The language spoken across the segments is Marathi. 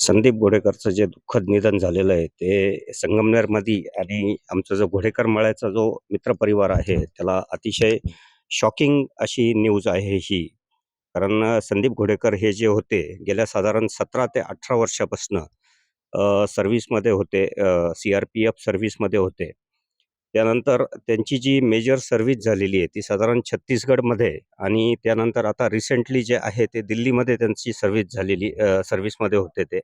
संदीप घोडेकरचं जे दुःखद निधन झालेलं आहे ते संगमनेरमध्ये आणि आमचा जो घोडेकर मळ्याचा जो मित्रपरिवार आहे त्याला अतिशय शॉकिंग अशी न्यूज आहे ही. कारण संदीप घोडेकर हे जे होते गेल्या साधारण सतरा ते अठरा वर्षापासनं सर्व्हिसमध्ये होते सी आर पी एफ सर्व्हिसमध्ये होते. त्यानंतर त्यांची जी मेजर सर्व्हिस झालेली आहे ती साधारण छत्तीसगडमध्ये आणि त्यानंतर आता रिसेंटली जे आहे ते दिल्लीमध्ये त्यांची सर्व्हिस झालेली सर्व्हिसमध्ये होते ते.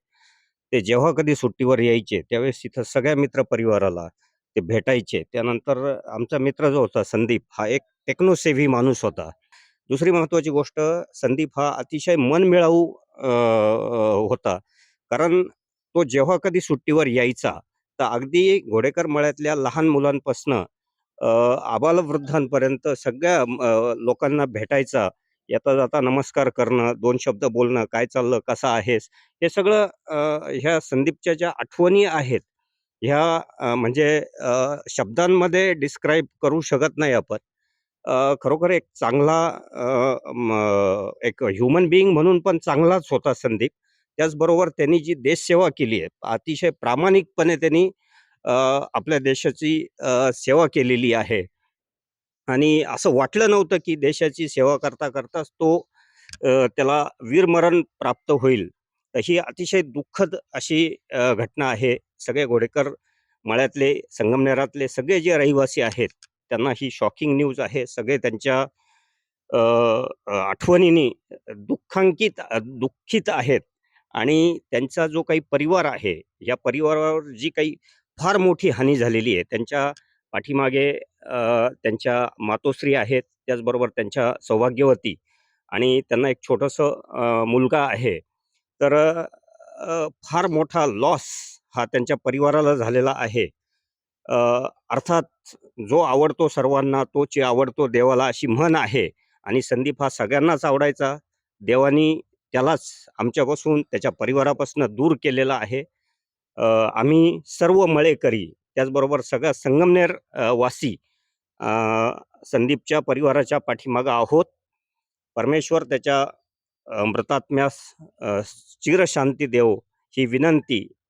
ते जेव्हा कधी सुट्टीवर यायचे त्यावेळेस तिथं सगळ्या मित्रपरिवाराला ते भेटायचे. त्यानंतर आमचा मित्र जो होता संदीप हा एक टेक्नोसेव्ही माणूस होता. दुसरी महत्त्वाची गोष्ट संदीप हा अतिशय मनमिळाऊ होता. कारण तो जेव्हा कधी सुट्टीवर यायचा तर अगदी घोडेकर मळ्यातल्या लहान मुलांपासनं आबालवृद्धांपर्यंत सगळ्या लोकांना भेटायचा येता जाता नमस्कार करणं दोन शब्द बोलणं काय चाललं? कसा आहेस? हे सगळं ह्या संदीपच्या ज्या आठवणी आहेत ह्या म्हणजे शब्दांमध्ये डिस्क्राईब करू शकत नाही आपण. खरोखर एक चांगला एक ह्युमन बिईंग म्हणून पण चांगलाच होता संदीप. त्याचबरोबर त्यांनी जी देशसेवा केली आहे अतिशय प्रामाणिकपणे त्यांनी आपल्या देशाची सेवा केलेली आहे. आणि असं वाटलं नव्हतं की देशाची सेवा करता करताच तो त्याला वीरमरण प्राप्त होईल. तर ही अतिशय दुःखद अशी घटना आहे. सगळे घोडेकर मळ्यातले संगमनेरातले सगळे जे रहिवासी आहेत त्यांना ही शॉकिंग न्यूज आहे. सगळे त्यांच्या आठवणीने दुःखांकित दुःखित आहेत. आणि त्यांचा जो काही परिवार आहे या परिवारावर जी काही फार मोठी हानी झालेली आहे त्यांच्या पाठीमागे त्यांच्या मातोश्री आहेत त्याचबरोबर त्यांच्या सौभाग्यवती आणि त्यांना एक छोटंसं मुलगा आहे. तर फार मोठा लॉस हा त्यांच्या परिवाराला झालेला आहे. अर्थात जो आवडतो सर्वांना तो जे आवडतो देवाला अशी म्हण आहे आणि संदीप हा सगळ्यांनाच आवडायचा. देवानी त्यालाच आमच्यापासून त्याच्या परिवारापासून दूर केलेलं आहे. आम्ही सर्व मळेकरी त्याचबरोबर सगळ्या संगमनेर वासी संदीपच्या परिवाराच्या पाठीमागं आहोत. परमेश्वर त्याच्या मृतात्म्यास चिरशांती देव ही विनंती